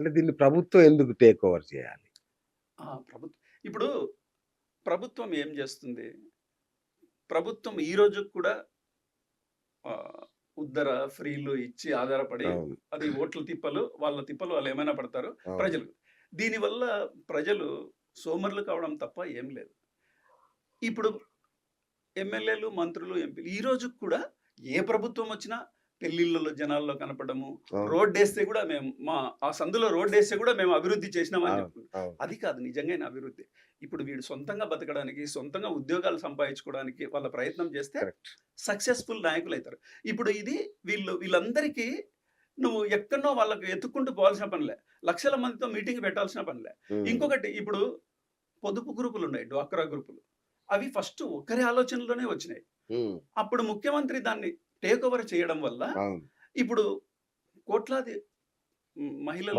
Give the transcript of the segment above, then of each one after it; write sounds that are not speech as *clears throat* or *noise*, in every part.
అంటే దీన్ని ప్రభుత్వం ఎందుకు టేక్ ఓవర్ చేయాలి ఆ! ప్రభుత్వం ఇప్పుడు ప్రభుత్వం ఏం చేస్తుంది? ప్రభుత్వం ఈ రోజుకి కూడా ఉద్దర, ఫ్రీలు ఇచ్చి ఆధారపడి. అది ఓట్ల తిప్పలు, వాళ్ళ తిప్పలు వాళ్ళు ఏమైనా పడతారు. ప్రజలు. దీనివల్ల ప్రజలు సోమరులు కావడం తప్ప ఏం లేదు. ఇప్పుడు ఎమ్మెల్యేలు, మంత్రులు, ఎంపీలు ఈ రోజుకి కూడా ఏ ప్రభుత్వం వచ్చినా పెళ్ళిళ్ళలో జనాల్లో కనపడము, అవును. రోడ్డేస్తే కూడా మేము మా ఆ సందులో రోడ్డేస్తే కూడా మేము అభివృద్ధి చేసినామని. అవును. అది కాదు నిజంగానే అభివృద్ధి. ఇప్పుడు వీడు సొంతంగా బతకడానికి, సొంతంగా ఉద్యోగాలు సంపాదించుకోవడానికి వాళ్ళ ప్రయత్నం చేస్తే. సక్సెస్‌ఫుల్ నాయకులైతారు. ఇప్పుడు ఇది వీళ్ళు వీళ్ళందరికీ నువ్వు ఎక్కడనో వాళ్ళకి ఎతుక్కుంటూ పోవాల్సిన పనిలే. లక్షల మందితో మీటింగ్ పెట్టాల్సిన పనిలే. ఇంకొకటి ఇప్పుడు పొదుపు గ్రూపులున్నాయి. డ్వాక్రా గ్రూపులు. అవి ఫస్ట్ ఒక్కరి ఆలోచనలోనే వచ్చినాయి. అప్పుడు ముఖ్యమంత్రి దాన్ని టేక్ ఓవర్ చేయడం వల్ల. ఇప్పుడు కోట్లాది మహిళలు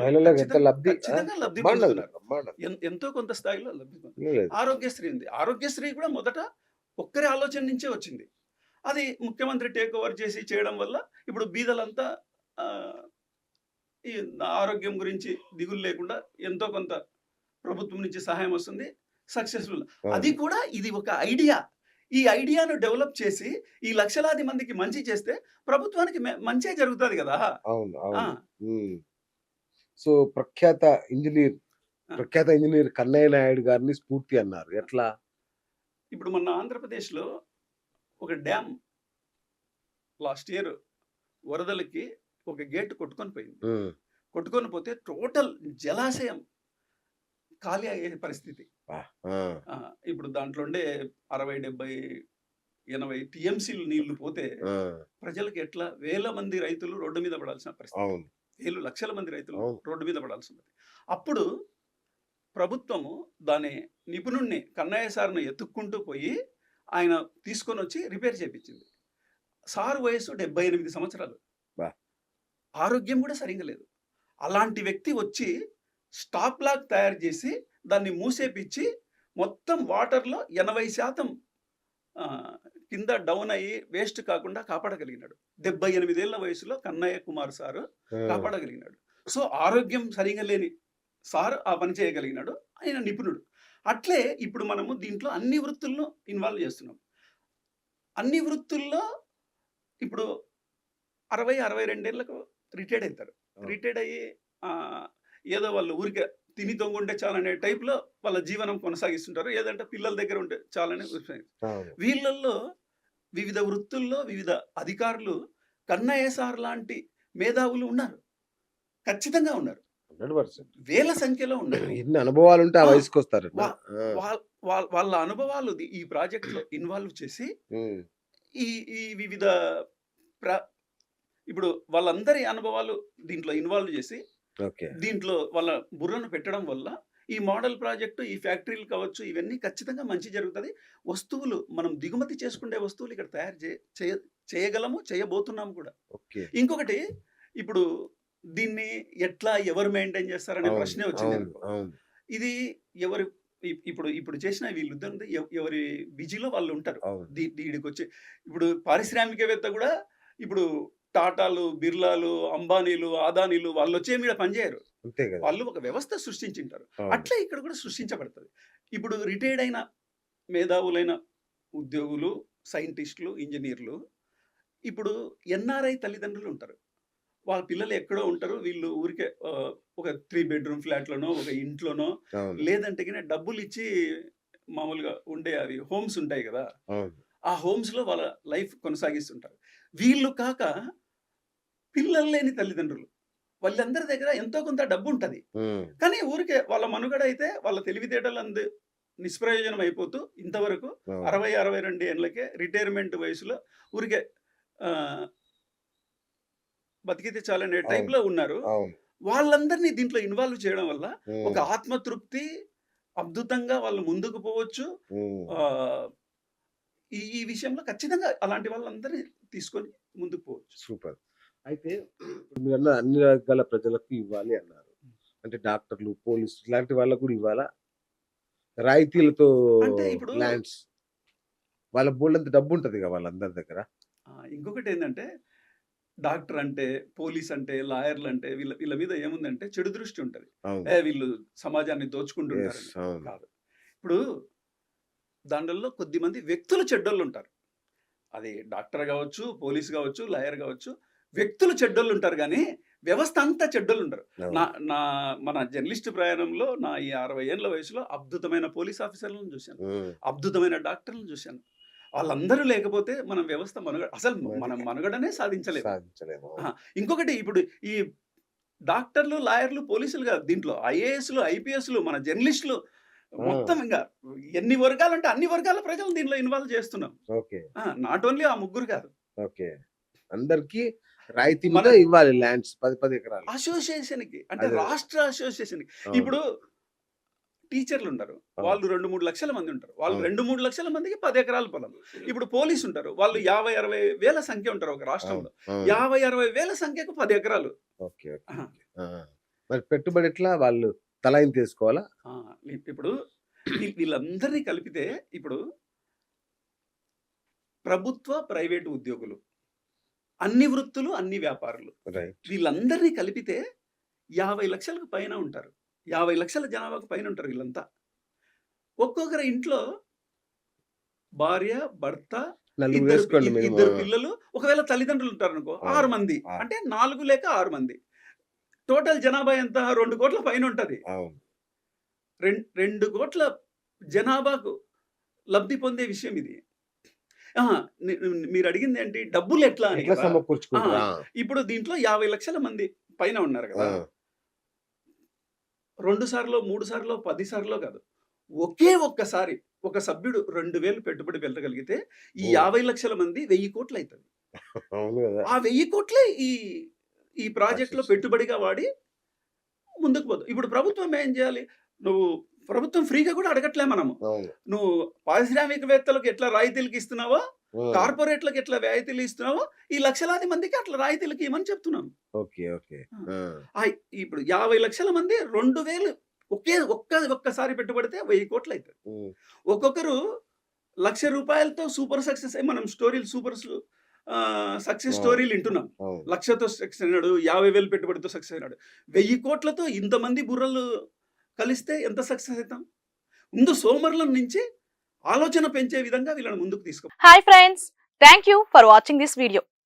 ఎంత కొంత స్థాయిలో లబ్ధి. ఆరోగ్యశ్రీ ఉంది. ఆరోగ్యశ్రీ కూడా మొదట ఒక్కరి ఆలోచన నుంచే వచ్చింది. అది ముఖ్యమంత్రి టేక్ ఓవర్ చేసి చేయడం వల్ల ఇప్పుడు బీదలంతా ఈ ఆరోగ్యం గురించి దిగులు లేకుండా ఎంతో కొంత ప్రభుత్వం నుంచి సహాయం వస్తుంది. సక్సెస్‌ఫుల్. అది. కూడా ఇది ఒక ఐడియా. ఈ ఐడియాను డెవలప్ చేసి ఈ లక్షలాది మందికి మంచి చేస్తే ప్రభుత్వానికి మంచే జరుగుతది గదా! అవును. సో, ప్రఖ్యాత ఇంజినీర్! ప్రఖ్యాత ఇంజినీర్ కన్నయ్య నాయుడు గారిని స్ఫూర్తి అన్నారు. ఎట్లా? ఇప్పుడు మొన్న ఆంధ్రప్రదేశ్‌లో ఒక డ్యామ్ లాస్ట్ ఇయర్ వరదలకి ఒక గేట్ కొట్టుకొని పోయింది. కొట్టుకొని పోతే టోటల్ జలాశయం ఖాళీ అయ్యే పరిస్థితి. ఇప్పుడు దాంట్లో ఉండే 60, 70, 80 టీఎంసీలు నీళ్ళు పోతే! ప్రజలకి ఎట్లా వేల మంది రైతులు రోడ్డు మీద పడాల్సిన పరిస్థితి. వేలు లక్షల మంది రైతులు. రోడ్డు మీద పడాల్సిన. అప్పుడు ప్రభుత్వము దాని నిపుణుడిని కన్నయ్య సార్‌ని ఎతుక్కుంటూ పోయి ఆయన తీసుకొనొచ్చి రిపేర్ చేపించింది. సార్ వయస్సు 78 సంవత్సరాలు. అబ్బా! ఆరోగ్యం కూడా సరింగా లేదు. అలాంటి వ్యక్తి వచ్చి స్టాప్ లాక్ తయారు చేసి దాన్ని మూసేపిచ్చి మొత్తం వాటర్‌లో 80% ఆహ్, కింద డౌన్ అయ్యి వేస్ట్ కాకుండా కాపాడగలిగినాడు. 78 ఏళ్ళ వయసులో కన్నయ్య కుమార్ సారు! కాపాడగలిగినాడు. సో, ఆరోగ్యం సరిగ్గా లేని సార్ ఆ పని చేయగలిగినాడు. ఆయన నిపుణుడు. అట్లే ఇప్పుడు మనము దీంట్లో అన్ని వృత్తులను ఇన్వాల్వ్ చేస్తున్నాం. అన్ని వృత్తుల్లో ఇప్పుడు 60, 62 ఏళ్ళకు రిటైర్డ్. అవును. రిటైర్డ్ అయ్యి ఏదో వాళ్ళు ఊరికే తిని తొంగుంటే చాలనే టైప్‌లో వాళ్ళ జీవనం కొనసాగిస్తుంటారు. ఏదంటే పిల్లల దగ్గర ఉంటే చాలని. వీళ్ళల్లో వివిధ వృత్తుల్లో వివిధ అధికారులు కన్నయ్య సార్ లాంటి మేధావులు ఉన్నారు. ఖచ్చితంగా ఉన్నారు. 100% వేల సంఖ్యలో ఉన్నారు. *clears throat* ఎన్ని అనుభవాలుంటే ఆ ఆ! వయసుకొస్తారట. వా ఆ! వాల్ వాల్ వాళ్ళ అనుభవాలు ఈ ప్రాజెక్ట్‌లో ఇన్వాల్వ్ చేసి. ఈ ఈ వివిధ ఇప్పుడు వాళ్ళందరి అనుభవాలు దీంట్లో ఇన్వాల్వ్ చేసి. దీంట్లో వాళ్ళ బుర్రను పెట్టడం వల్ల ఈ మోడల్ ప్రాజెక్ట్, ఈ ఫ్యాక్టరీలు కావచ్చు ఇవన్నీ ఖచ్చితంగా మంచి జరుగుతది. వస్తువులు మనం దిగుమతి చేసుకునే వస్తువులు ఇక్కడ తయారు చే చేయ చేయగలము, చేయబోతున్నాము కూడా. ఇంకొకటి ఇప్పుడు దీన్ని ఎట్లా ఎవరు మెయింటైన్ చేస్తారనే. ప్రశ్నే. అవును. ఇది ఎవరు ఇప్పుడు ఇప్పుడు చేసిన వీళ్ళిద్దరు ఎవ్ ఎవరి బిజీలో వాళ్ళు ఉంటారు. అవును. దీ దీడికొచ్చి ఇప్పుడు పారిశ్రామికవేత్త కూడా ఇప్పుడు టాటాలు, బిర్లాలు, అంబానీలు, అదానీలు వాళ్ళొచ్చి ఏమి ఈడ పనిచేయరు. కదా! వాళ్ళు ఒక వ్యవస్థ సృష్టించింటారు. అట్లే ఇక్కడ కూడా సృష్టించబడతది. ఇప్పుడు రిటైర్డ్ అయిన మేధావులైన ఉద్యోగులు, సైంటిస్టులు, ఇంజినీర్లు ఇప్పుడు ఎన్ఆర్ఐ తల్లిదండ్రులు ఉంటారు. వాళ్ళ పిల్లలు ఎక్కడో ఉంటారు. వీళ్ళు ఊరికే ఒక 3 బెడ్‌రూమ్ ఫ్లాట్‌లోనో, ఒక ఇంట్లోనో. లేదంటే గిన డబ్బులిచ్చి మామూలుగా ఉండే అవి హోమ్స్ ఉంటాయి! అవును. ఆ హోమ్స్‌లో వాళ్ళ లైఫ్ కొనసాగిస్తుంటారు. వీళ్ళు కాక పిల్లలు లేని తల్లిదండ్రులు. వాళ్ళందరి దగ్గర ఎంతో కొంత డబ్బుంటది. హ్మ్. కానీ ఊరికే వాళ్ళ మనుగడ అయితే వాళ్ళ తెలివితేటలందు నిష్ప్రయోజనం అయిపోతూ ఇంతవరకు అవును. 60, 62 ఏళ్ళకే రిటైర్మెంట్ వయసులో ఊరికే బతికితే చాలనే. టైప్‌లో ఉన్నారు. వాళ్ళందరిని దీంట్లో ఇన్వాల్వ్ చేయడం వల్ల ఒక. ఆత్మతృప్తి అద్భుతంగా వాళ్ళు ముందుకు పోవచ్చు. ఈ ఈ విషయంలో ఖచ్చితంగా అలాంటి వాళ్ళందరిని తీసుకొని ముందుకు పోవచ్చు. సూపర్. అయితే మీరన్న అన్ని వర్గాల ప్రజలకు ఇవ్వాలి అన్నారు. అంటే డాక్టర్లు, పోలీసులు ఇలాంటి వాళ్ళకి కూడా ఇవ్వాలా? రాయితీలతో ల్యాండ్స్ వాళ్ళ బోలెడంత డబ్బుంటదిగా వాళ్ళందరి దగ్గర. ఆ! ఇంకొకటేందంటే డాక్టర్ అంటే పోలీస్ అంటే లాయర్లు అంటే వీళ్ళ వీళ్ళ మీద ఏముందంటే చెడు దృష్టి ఉంటుంది వీళ్ళు సమాజాన్ని దోచుకుంటుంటారు కాదు ఇప్పుడు దాంట్లో కొద్ది మంది వ్యక్తులు చెడ్డోళ్ళు ఉంటారు అది డాక్టర్ కావచ్చు పోలీస్ కావచ్చు లాయర్ కావచ్చు వ్యక్తులు చెడ్డోళ్ళు ఉంటారు కానీ వ్యవస్థ అంతా చెడ్డోళ్ళు ఉంటారు. నా నా మన జర్నలిస్ట్ ప్రయాణంలో నా ఈ అరవై ఏళ్ళ వయసులో అద్భుతమైన పోలీస్ ఆఫీసర్లను చూశాను. అద్భుతమైన డాక్టర్లను చూశాను. వాళ్ళందరూ లేకపోతే మనం వ్యవస్థ మనుగడ అసలు మనం మనుగడనే సాధించలేము ఆ, ఇంకొకటి ఇప్పుడు ఈ డాక్టర్లు లాయర్లు పోలీసులు కాదు దీంట్లో ఐఏఎస్లు ఐపీఎస్లు మన జర్నలిస్టులు మొత్తం ఇంకా ఎన్ని వర్గాలు అంటే అన్ని వర్గాల ప్రజలు దీంట్లో ఇన్వాల్వ్ చేస్తున్నాం. నాట్ ఓన్లీ ఆ ముగ్గురు కాదు. ఓకే. అందరికి రాయితీ మీద ఇవ్వాలి ల్యాండ్స్ పది పది ఎకరాలు. అసోసియేషన్కి అంటే. రాష్ట్ర అసోసియేషన్ అవును. ఇప్పుడు టీచర్లు ఉంటారు. వాళ్ళు రెండు మూడు లక్షల మంది ఉంటారు. వాళ్ళు. రెండు మూడు లక్షల మందికి పది ఎకరాల పొలం. ఇప్పుడు పోలీసు ఉంటారు వాళ్ళు యాభై అరవై వేల సంఖ్య ఉంటారు ఒక రాష్ట్రంలో. యాభై అరవై వేల సంఖ్యకు పది ఎకరాలు. మరి పెట్టుబడి ఎట్లా వాళ్ళు తలాయిని తీసుకోవాలా? ఇప్పుడు వీళ్ళందరినీ కలిపితే ఇప్పుడు ప్రభుత్వ ప్రైవేటు ఉద్యోగులు అన్ని వృత్తులు అన్ని వ్యాపారులు. వీళ్ళందరినీ కలిపితే యాభై లక్షలకు పైన ఉంటారు. యాభై లక్షల జనాభాకు పైన ఉంటారు వీళ్ళంతా. ఒక్కొక్కరి ఇంట్లో భార్య భర్త ఇద్దరు పిల్లలు ఒకవేళ తల్లిదండ్రులు ఉంటారు అనుకో ఆరు మంది. అంటే నాలుగు లేక ఆరు మంది. టోటల్ జనాభా ఎంత? రెండు కోట్ల పైన ఉంటది. రెండు కోట్ల జనాభాకు లబ్ధి పొందే విషయం ఇది. మీరు అడిగింది ఏంటి? డబ్బులు ఎట్లా అని ఇప్పుడు దీంట్లో యాభై లక్షల మంది పైన ఉన్నారు కదా. రెండు సార్లు మూడు సార్లు పది సార్లు కాదు. ఒకే ఒక్కసారి ఒక సభ్యుడు రెండు వేలు పెట్టుబడి పెట్టగలిగితే ఈ. యాభై లక్షల మంది వెయ్యి కోట్లు అవుతుంది ఆ వెయ్యి కోట్లే ఈ ఈ ప్రాజెక్ట్లో Access. పెట్టుబడిగా వాడి ముందుకు పోదు. ఇప్పుడు ప్రభుత్వం ఏం చేయాలి? నువ్వు ప్రభుత్వం ఫ్రీగా కూడా అడగట్లే మనము. నువ్వు పారిశ్రామికవేత్తలకు ఎట్లా రాయితీలకు ఇస్తున్నావో కార్పొరేట్లకు ఎట్లా రాయితీలు ఇస్తున్నావో ఈ లక్షలాది మందికి అట్లా రాయితీలకు ఇవ్వమని చెప్తున్నాం. ఓకే ఇప్పుడు యాభై లక్షల మంది రెండు వేలు ఒకే ఒక్క ఒక్కసారి పెట్టుబడితే వెయ్యి కోట్లు అవుతుంది ఒక్కొక్కరు లక్ష రూపాయలతో సూపర్ సక్సెస్ మనం స్టోరీలు సూపర్ సక్సెస్. స్టోరీలు వింటున్నాం. లక్షతో సక్సెస్ అయినాడు యాభై వేలు పెట్టుబడితో సక్సెస్ అయినాడు. వెయ్యి కోట్లతో ఇంతమంది బుర్రలు కలిస్తే ఎంత సక్సెస్ అవుతాం ముందు సోమరుల నుంచి ఆలోచన పెంచే విధంగా వీళ్ళని ముందుకు తీసుకో hi friends thank you for watching this video